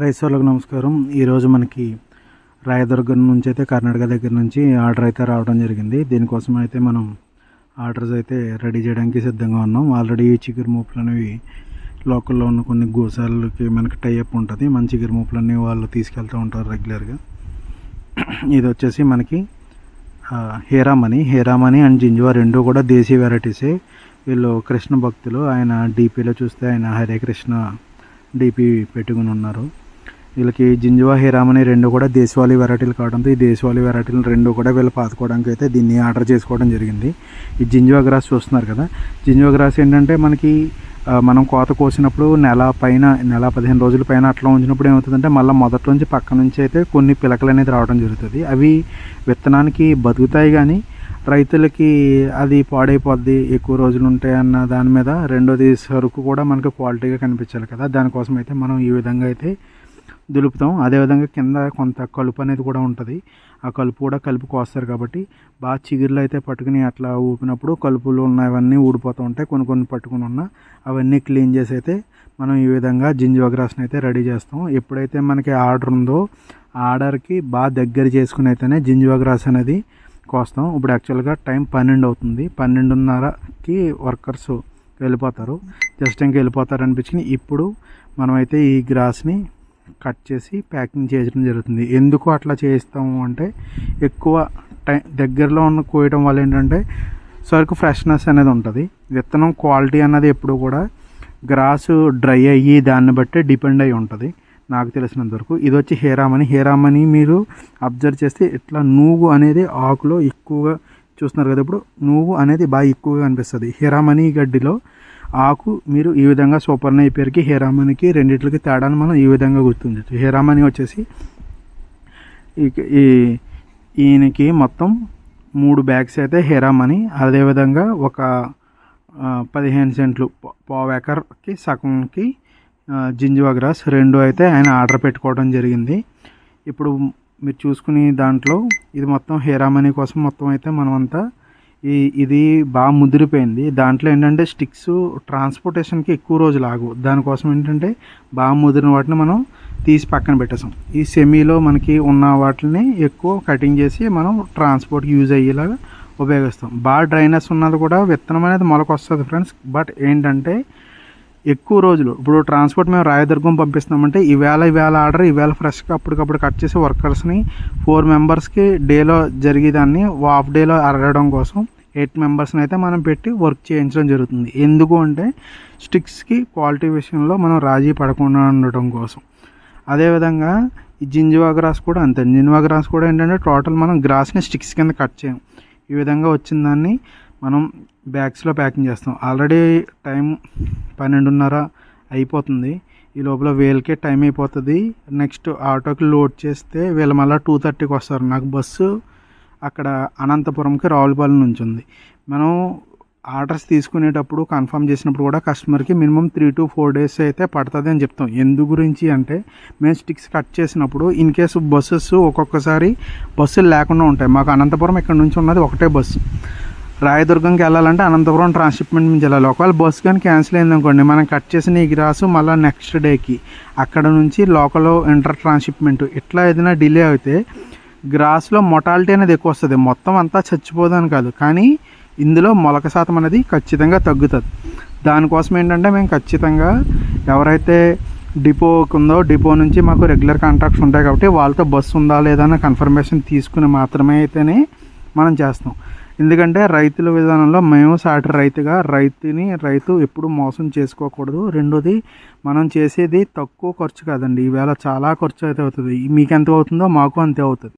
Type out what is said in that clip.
Rice నమస్కారం. ఈరోజు మనకి రాయదుర్గం నుంచి అయితే కర్ణాటక దగ్గర నుంచి ఆర్డర్ అయితే రావడం జరిగింది. దీనికోసం అయితే మనం ఆర్డర్స్ అయితే రెడీ చేయడానికి సిద్ధంగా ఉన్నాం. ఆల్రెడీ ఈ చిగురు మూపులు అనేవి లోకల్లో ఉన్న కొన్ని గోసాలకి మనకి టైఅప్ ఉంటుంది. మన చిగురు మూపులన్నీ వాళ్ళు తీసుకెళ్తూ ఉంటారు రెగ్యులర్గా ఇది వచ్చేసి మనకి హేరామణి. హేరామణి అండ్ జింజువా రెండు కూడా దేశీ వెరైటీసే వీళ్ళు కృష్ణ భక్తులు. ఆయన డీపీలో చూస్తే ఆయన హరే కృష్ణ డీపీ పెట్టుకుని ఉన్నారు. వీళ్ళకి జింజువా హీరామ్ అని రెండు కూడా దేశవాళీ వెరైటీలు కావడంతో ఈ దేశవాళీ వెరైటీలు రెండు కూడా వీళ్ళు పాతుకోవడానికి అయితే దీన్ని ఆర్డర్ చేసుకోవడం జరిగింది. ఈ జింజువా గ్రాస్ చూస్తున్నారు కదా? జింజువా గ్రాస్ ఏంటంటే మనకి మనం కోత కోసినప్పుడు నెల పైన నెల పదిహేను రోజుల పైన అట్లా ఉంచినప్పుడు ఏమవుతుందంటే మళ్ళీ మొదటి నుంచి పక్క నుంచి అయితే కొన్ని పిలకలు అనేది రావడం జరుగుతుంది. అవి విత్తనానికి బతుకుతాయి కానీ రైతులకి అది పాడైపోద్ది ఎక్కువ రోజులు ఉంటాయి అన్న దాని మీద రెండోది సరుకు కూడా మనకు క్వాలిటీగా కనిపించాలి కదా? దానికోసం అయితే మనం ఈ విధంగా అయితే దులుపుతాం. అదేవిధంగా కింద కొంత కలుపు అనేది కూడా ఉంటుంది. ఆ కలుపు కూడా కలుపు కోస్తారు కాబట్టి బాగా చిగురులు అయితే పట్టుకుని అట్లా ఊపినప్పుడు కలుపులు ఉన్నవన్నీ ఊడిపోతూ ఉంటాయి. కొన్ని కొన్ని పట్టుకుని ఉన్న అవన్నీ క్లీన్ చేసి అయితే మనం ఈ విధంగా జింజోగ్రాస్ని అయితే రెడీ చేస్తాం. ఎప్పుడైతే మనకి ఆర్డర్ ఉందో ఆర్డర్కి బాగా దగ్గర చేసుకుని అయితేనే జింజోగ్రాస్ అనేది కోస్తాం. ఇప్పుడు యాక్చువల్గా టైం పన్నెండు అవుతుంది. పన్నెండున్నరకి వర్కర్స్ వెళ్ళిపోతారు. జస్ట్ ఇంక వెళ్ళిపోతారు అనిపించుకుని ఇప్పుడు మనమైతే ఈ గ్రాస్ని కట్ చేసి ప్యాకింగ్ చేయడం జరుగుతుంది. ఎందుకు అట్లా చేస్తాము అంటే ఎక్కువ టైం దగ్గరలో ఉన్న కోయడం వల్ల ఏంటంటే సరుకు ఫ్రెష్నెస్ అనేది ఉంటుంది. విత్తనం క్వాలిటీ అన్నది ఎప్పుడు కూడా గ్రాసు డ్రై అయ్యి దాన్ని బట్టి డిపెండ్ అయి ఉంటుంది. నాకు తెలిసినంత వరకు ఇది వచ్చి హేరామని హేరామని మీరు అబ్జర్వ్ చేస్తే ఇట్లా నూగు అనేది ఆకులో ఎక్కువగా చూస్తున్నారు కదా ఇప్పుడు నువ్వు అనేది బాగా ఎక్కువగా కనిపిస్తుంది హేరామని గడ్డిలో ఆకు మీరు ఈ విధంగా సూపర్ని పేరుకి హేరామనికి రెండింటికి తేడాను మనం ఈ విధంగా గుర్తించవచ్చు హేరామని వచ్చేసి ఈ- ఈయనకి మొత్తం మూడు బ్యాగ్స్ అయితే హేరామని అదేవిధంగా ఒక పదిహేను సెంట్లు పావేకర్కి పావు ఎకర్కి సగంకి ఆ, జింజువా గ్రాస్ రెండు అయితే ఆయన ఆర్డర్ పెట్టుకోవడం జరిగింది. ఇప్పుడు మీరు చూసుకుని దాంట్లో ఇది మొత్తం హేరామనీ కోసం మొత్తం అయితే మనమంతా ఈ ఇది బాగా ముదిరిపోయింది. దాంట్లో ఏంటంటే స్టిక్స్ ట్రాన్స్పోర్టేషన్కి ఎక్కువ రోజులు ఆగు. దానికోసం ఏంటంటే బాగా ముదిరిన వాటిని మనం తీసి పక్కన పెట్టేసాం. ఈ సెమీలో మనకి ఉన్న వాటిని ఎక్కువ కటింగ్ చేసి మనం ట్రాన్స్పోర్ట్కి యూజ్ అయ్యేలాగా ఉపయోగిస్తాం. బాగా డ్రైనెస్ ఉన్నది కూడా విత్తనం అనేది మొలకొస్తుంది ఫ్రెండ్స్. బట్ ఏంటంటే ఎక్కువ రోజులు. ఇప్పుడు ట్రాన్స్పోర్ట్ మేము రాయదుర్గం పంపిస్తున్నామంటే ఈవేళ ఈవేళ ఆర్డర్ ఈవేళ ఫ్రెష్గా అప్పటికప్పుడు కట్ చేసి వర్కర్స్ని ఫోర్ మెంబర్స్కి డేలో జరిగేదాన్ని హాఫ్ డేలో అరగడం కోసం ఎయిట్ మెంబర్స్ని అయితే మనం పెట్టి వర్క్ చేయించడం జరుగుతుంది. ఎందుకు అంటే స్టిక్స్కి క్వాలిటీ విషయంలో మనం రాజీ పడకుండా ఉండటం కోసం. అదేవిధంగా ఈ జింజువా గ్రాస్ కూడా అంతే. జింజువా గ్రాస్ కూడా ఏంటంటే టోటల్ మనం గ్రాస్ని స్టిక్స్ కింద కట్ చేయం. ఈ విధంగా వచ్చిన దాన్ని మనం బ్యాగ్స్లో ప్యాకింగ్ చేస్తాం. ఆల్రెడీ టైం పన్నెండున్నర అయిపోతుంది. ఈ లోపల వీళ్ళకే టైం అయిపోతుంది. నెక్స్ట్ ఆటోకి లోడ్ చేస్తే వీళ్ళు మళ్ళీ టూ థర్టీకి వస్తారు. నాకు బస్సు అక్కడ అనంతపురంకి రావులపాలెం నుంచి ఉంది. మనం ఆర్డర్స్ తీసుకునేటప్పుడు కన్ఫర్మ్ చేసినప్పుడు కూడా కస్టమర్కి minimum three to four days అయితే పడుతుంది అని చెప్తాం. ఎందు గురించి అంటే మేము స్టిక్స్ కట్ చేసినప్పుడు ఇన్ కేసు బస్సెస్ ఒక్కొక్కసారి బస్సులు లేకుండా ఉంటాయి. మాకు అనంతపురం ఇక్కడ నుంచి ఉన్నది ఒకటే బస్సు. రాయదుర్గంకి వెళ్ళాలంటే అనంతపురం ట్రాన్స్షిప్మెంట్ నుంచి వెళ్ళాలి. ఒకవేళ బస్సు కానీ క్యాన్సిల్ అయింది అనుకోండి మనం కట్ చేసిన ఈ గ్రాసు మళ్ళీ నెక్స్ట్ డేకి. అక్కడ నుంచి లోకల్ ఇంటర్ ట్రాన్స్షిప్మెంట్. ఇట్లా ఏదైనా డిలే అయితే గ్రాస్లో మొటాలిటీ అనేది ఎక్కువ వస్తుంది. మొత్తం అంతా చచ్చిపోదని కాదు. కానీ ఇందులో మొలక శాతం అనేది ఖచ్చితంగా తగ్గుతుంది. దానికోసం ఏంటంటే మేము ఖచ్చితంగా ఎవరైతే డిపో ఉందో డిపో నుంచి మాకు రెగ్యులర్ కాంటాక్ట్స్ ఉంటాయి కాబట్టి వాళ్ళతో బస్సు ఉందా లేదా అన్న కన్ఫర్మేషన్ తీసుకుని మాత్రమే అయితేనే మనం చేస్తాం. ఎందుకంటే రైతుల విధానంలో మేము సాటి రైతుగా రైతుని రైతు ఎప్పుడు మోసం చేసుకోకూడదు. రెండోది మనం చేసేది తక్కువ ఖర్చు కాదండి. ఈవేళ చాలా ఖర్చు అయితే అవుతుంది. మీకు ఎంత అవుతుందో మాకు అంతే అవుతుంది.